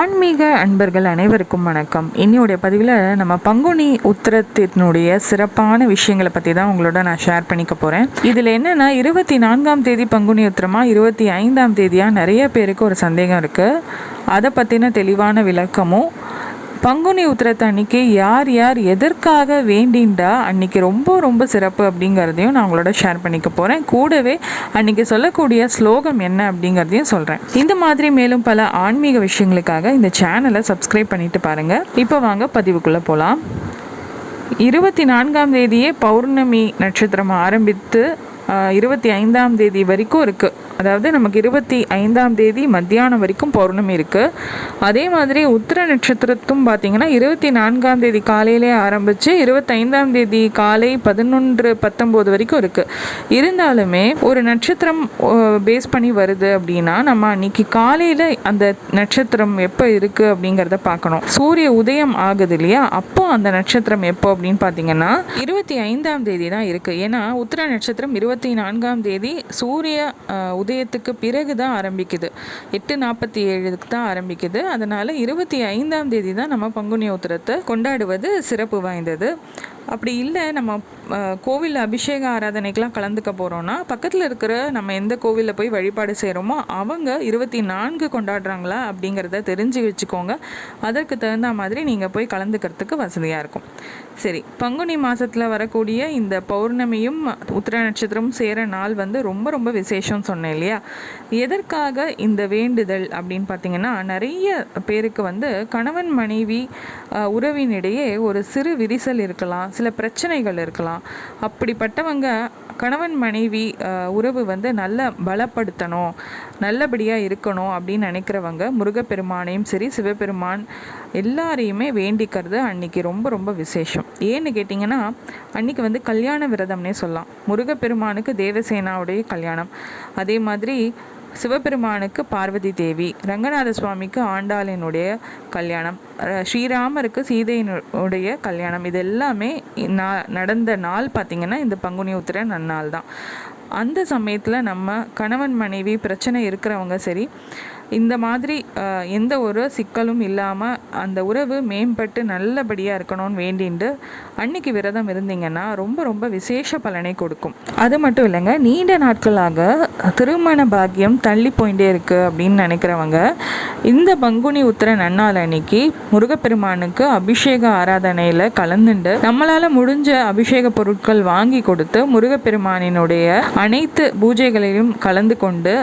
ஆன்மீக அன்பர்கள் அனைவருக்கும் வணக்கம். இன்னையோடைய பதிவில் நம்ம பங்குனி உத்திரத்தினுடைய சிறப்பான விஷயங்களை பற்றி தான் உங்களோட நான் ஷேர் பண்ணிக்க போகிறேன் இதில் என்னென்னா இருபத்தி நான்காம் தேதி பங்குனி உத்தரமாக இருபத்தி ஐந்தாம் தேதியாக நிறைய பேருக்கு ஒரு சந்தேகம் இருக்குது அதை பற்றின தெளிவான விளக்கமும் பங்குனி உத்திரத்தை அன்னைக்கு யார் யார் எதற்காக வேண்டிண்டா அன்னைக்கு ரொம்ப ரொம்ப சிறப்பு அப்படிங்கிறதையும் நான் உங்களோட ஷேர் பண்ணிக்க போகிறேன் கூடவே அன்னைக்கு சொல்லக்கூடிய ஸ்லோகம் என்ன அப்படிங்கிறதையும் சொல்கிறேன் இந்த மாதிரி மேலும் பல ஆன்மீக விஷயங்களுக்காக இந்த சேனலை சப்ஸ்கிரைப் பண்ணிட்டு பாருங்கள் இப்போ வாங்க பதிவுக்குள்ளே போகலாம் இருபத்தி நான்காம் தேதியே பௌர்ணமி நட்சத்திரம் ஆரம்பித்து இருபத்தி ஐந்தாம் தேதி வரைக்கும் இருக்குது அதாவது நமக்கு இருபத்தி ஐந்தாம் தேதி மத்தியானம் வரைக்கும் பௌர்ணமி இருக்குது அதே மாதிரி உத்திர நட்சத்திரத்தும் பார்த்தீங்கன்னா இருபத்தி நான்காம் தேதி காலையிலே ஆரம்பித்து இருபத்தைந்தாம் தேதி காலை பதினொன்று பத்தொம்போது வரைக்கும் இருக்குது இருந்தாலுமே ஒரு நட்சத்திரம் பேஸ் பண்ணி வருது அப்படின்னா நம்ம அன்னைக்கு காலையில் அந்த நட்சத்திரம் எப்போ இருக்குது அப்படிங்கிறத பார்க்கணும் சூரிய உதயம் ஆகுது இல்லையா? அப்போ அந்த நட்சத்திரம் எப்போ அப்படின்னு பார்த்தீங்கன்னா இருபத்தி ஐந்தாம் தேதி தான் இருக்குது ஏன்னா உத்திர நட்சத்திரம் இருபத்தி நான்காம் தேதி சூரிய உதயத்துக்கு பிறகு தான் ஆரம்பிக்குது. எட்டு நாற்பத்தி ஏழுக்கு தான் ஆரம்பிக்குது. அதனால் இருபத்தி ஐந்தாம் தேதி தான் நம்ம பங்குனி உத்திரத்தை கொண்டாடுவது சிறப்பு வாய்ந்தது. அப்படி இல்லை நம்ம கோவில் அபிஷேக ஆராதனைக்கெலாம் கலந்துக்க போகிறோன்னா பக்கத்தில் இருக்கிற நம்ம எந்த கோவிலில் போய் வழிபாடு செய்கிறோமோ அவங்க இருபத்தி நான்கு கொண்டாடுறாங்களா அப்படிங்கிறத தெரிஞ்சு வச்சுக்கோங்க. அதற்கு தகுந்த மாதிரி நீங்கள் போய் கலந்துக்கிறதுக்கு வசதியாக இருக்கும். சரி பங்குனி மாதத்தில் வரக்கூடிய இந்த பௌர்ணமியும் உத்திர நட்சத்திரமும் சேர நாள் வந்து ரொம்ப ரொம்ப விசேஷம் சொன்னேன் இல்லையா? எதற்காக இந்த வேண்டுதல் அப்படின்னு பார்த்தீங்கன்னா நிறைய பேருக்கு வந்து கணவன் மனைவி உறவினிடையே ஒரு சிறு விரிசல் இருக்கலாம் சில பிரச்சனைகள் இருக்கலாம். அப்படிப்பட்டவங்க கணவன் மனைவி உறவு வந்து நல்ல பலப்படுத்தணும் நல்லபடியாக இருக்கணும் அப்படின்னு நினைக்கிறவங்க முருகப்பெருமானையும் சரி சிவபெருமான் எல்லாரையுமே வேண்டிக்கிறது அன்னைக்கு ரொம்ப ரொம்ப விசேஷம். ஏன்னு கேட்டிங்கன்னா அன்னைக்கு வந்து கல்யாண விரதம்னே சொல்லலாம். முருகப்பெருமானுக்கு தேவசேனாவுடைய கல்யாணம். அதே மாதிரி சிவபெருமானுக்கு பார்வதி தேவி ரங்கநாத சுவாமிக்கு ஆண்டாளினுடைய கல்யாணம் ஸ்ரீராமருக்கு சீதையினுடைய கல்யாணம். இது எல்லாமே நடந்த நாள் பார்த்திங்கன்னா இந்த பங்குனி உத்திர நன்னாள் தான். அந்த சமயத்தில் நம்ம கணவன் மனைவி பிரச்சனை இருக்கிறவங்க சரி இந்த மாதிரி எந்த ஒரு சிக்கலும் இல்லாமல் அந்த உறவு மேம்பட்டு நல்லபடியாக இருக்கணும்னு வேண்டிண்டு அன்னைக்கு விரதம் இருந்தீங்கன்னா ரொம்ப ரொம்ப விசேஷ பலனை கொடுக்கும். அது மட்டும் இல்லைங்க நீண்ட நாட்களாக திருமண பாக்கியம் தள்ளி போயிட்டே இருக்குது அப்படின்னு நினைக்கிறவங்க இந்த பங்குனி உத்திர நன்னாள் அன்னைக்கு முருகப்பெருமானுக்கு அபிஷேக ஆராதனையில் கலந்துண்டு நம்மளால் முடிஞ்ச அபிஷேக பொருட்கள் வாங்கி கொடுத்து முருகப்பெருமானினுடைய அனைத்து பூஜைகளிலும் கலந்து கொண்டு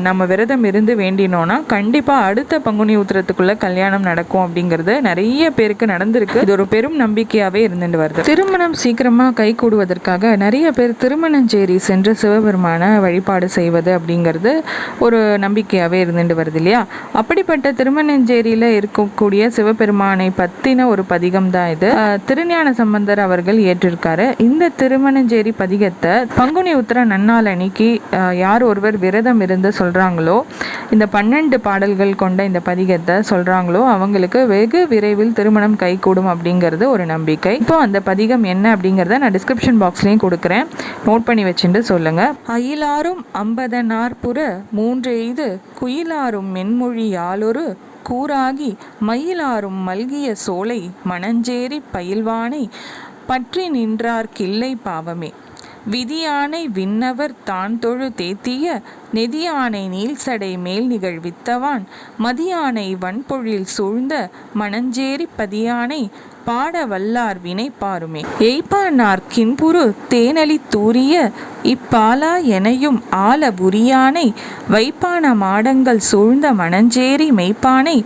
நம்ம விரதம் இருந்து வேண்டினோம் வேண்டினோம்னா கண்டிப்பா அடுத்த பங்குனி உத்திரத்துக்குள்ள கல்யாணம் நடக்கும் அப்படிங்கிறது நிறைய பேருக்கு நடந்திருக்கு. இது ஒரு பெரும் நம்பிக்கையாவே இருந்துட்டு வருது. திருமணம் சீக்கிரமா கை கூடுவதற்காக நிறைய பேர் திருமணஞ்சேரி சென்று சிவபெருமான வழிபாடு செய்வது அப்படிங்கிறது ஒரு நம்பிக்கையாவே இருந்துட்டு வருது இல்லையா? அப்படிப்பட்ட திருமணஞ்சேரியில இருக்கக்கூடிய சிவபெருமானை பத்தின ஒரு பதிகம் தான் இது. ஆஹ், திருஞான சம்பந்தர் அவர்கள் ஏற்றிருக்காரு. இந்த திருமணஞ்சேரி பதிகத்தை பங்குனி உத்திர நன்னாள் அன்னைக்கு யார் ஒருவர் விரதம் இருந்து சொல்றாங்களோ இந்த பன்னெண்டு பாடல்கள் கொண்ட இந்த பதிகத்தை சொல்கிறாங்களோ அவங்களுக்கு வெகு விரைவில் திருமணம் கைகூடும் அப்படிங்கிறது ஒரு நம்பிக்கை. இப்போ அந்த பதிகம் என்ன அப்படிங்கிறத நான் டிஸ்கிரிப்ஷன் பாக்ஸ்லேயும் கொடுக்குறேன். நோட் பண்ணி வச்சுட்டு சொல்லுங்கள் அயிலாரும் அம்பதனார்புற மூன்றெய்து குயிலாரும் மென்மொழி யாலொரு கூறாகி மயிலாரும் மல்கிய சோலை மணஞ்சேரி பயில்வானை பற்றி நின்றார் கிள்ளை பாவமே. விதியானை விண்ணவர் தான் தொழு தேத்திய நெதியானை நீல்சடை மேல் நிகழ்வித்தவான் மதியானை வன்பொழில் சூழ்ந்த மணஞ்சேரி பதியானை பாட வல்லார் வினை பாருமே. எய்ப்பானார் கின்புரு தேனலி தூரிய இப்பாலா எனையும் ஆல புரியானை வைப்பான மாடங்கள் சூழ்ந்த மணஞ்சேரி மெய்ப்பானை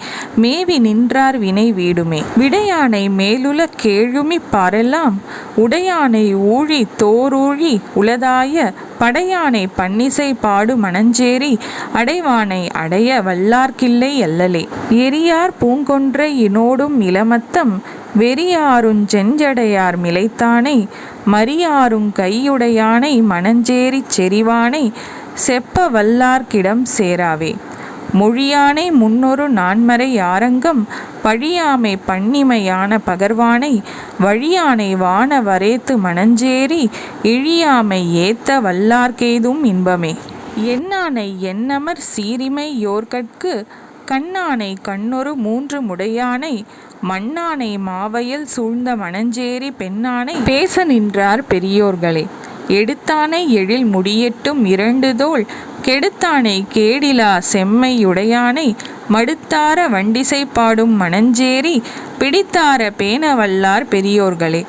மேவி நின்றார் வினை வீடுமே. விடையானை மேலுல கேழுமி பாரெல்லாம் உடையானை ஊழி தோரூழி உளதாய படையானை பன்னிசை பாடு மணஞ்சேரி அடைவானை அடைய வல்லார்க்கில்லை அல்லலே. எரியார் பூங்கொன்றை இனோடும் இளமத்தம் வெறியாருஞ் செஞ்சடையார் மிளைத்தானை மரியாருங் கையுடையானை மணஞ்சேரிச் செறிவானை செப்ப வல்லார்க்கிடம் சேராவே. மொழியானை முன்னொரு நான்மறை யாரங்கம் பழியாமை பண்ணிமையான பகர்வானை வழியானை வான வரேத்து மணஞ்சேரி இழியாமை ஏத்த வல்லார்க்கேதும் இன்பமே. என்னானை என்னமர் சீரிமை யோர்கட்கு கண்ணானை கண்ணொரு மூன்று முடையானை மண்ணானை மாவையில் சூழ்ந்த மணஞ்சேரி பெண்ணானை பேச நின்றார் பெரியோர்களே. எடுத்தானை எழில் முடியட்டும் இரண்டுதோள் கெடுத்தானை கேடிலா செம்மையுடையானை மடுத்தார வண்டிசை பாடும் மணஞ்சேரி பிடித்தார பேனவல்லார் பெரியோர்களே.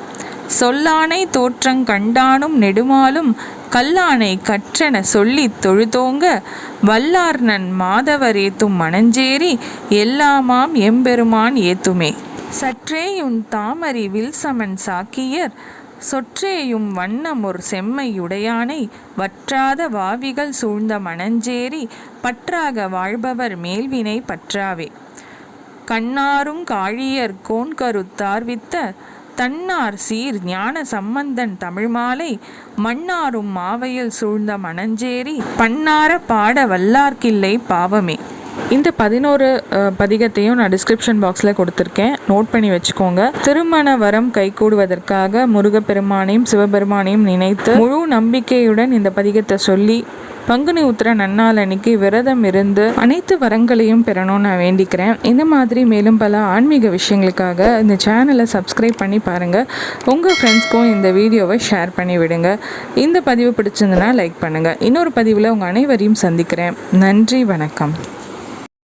சொல்லானை தோற்றங் கண்டானும் நெடுமாலும் கல்லானை கற்றென சொல்லித் தொழுதோங்க. வல்லார்னன் மாதவர் ஏத்தும் மணஞ்சேரி எல்லாமாம் எம்பெருமான் ஏத்துமே. சற்றேயுன் தாமரி வில்சமன் சாக்கியர் சொற்றேயும் வண்ணமொர் செம்மையுடையானை வற்றாத வாவிகள் சூழ்ந்த மணஞ்சேரி பற்றாக வாழ்பவர் மேல்வினை பற்றாவே. கண்ணாரும் காழியர் கோன்கருத்தார்வித்த தன்னார் சீர் ஞான சம்பந்தன் தமிழ்மாலை மன்னாரும் மாவையில் சூழ்ந்த மணஞ்சேரி பன்னார பாட வல்லார்க்கில்லை பாவமே. இந்த பதினோரு பதிகத்தையும் நான் டிஸ்கிரிப்ஷன் பாக்ஸில் கொடுத்துருக்கேன். நோட் பண்ணி வச்சுக்கோங்க. திருமண வரம் கைகூடுவதற்காக முருகப்பெருமானையும் சிவபெருமானையும் நினைத்து முழு நம்பிக்கையுடன் இந்த பதிகத்தை சொல்லி பங்குனி உத்திர நன்னாள் அன்னைக்கு விரதம் இருந்து அனைத்து வரங்களையும் பெறணும்னு நான் வேண்டிக்கிறேன். இந்த மாதிரி மேலும் பல ஆன்மீக விஷயங்களுக்காக இந்த சேனலை சப்ஸ்கிரைப் பண்ணி பாருங்கள் உங்கள் ஃப்ரெண்ட்ஸ்க்கும் இந்த வீடியோவை ஷேர் பண்ணி விடுங்க. இந்த பதிவு பிடிச்சிருந்தனா லைக் பண்ணுங்கள் இன்னொரு பதிவில் உங்கள் அனைவரையும் சந்திக்கிறேன். நன்றி வணக்கம்.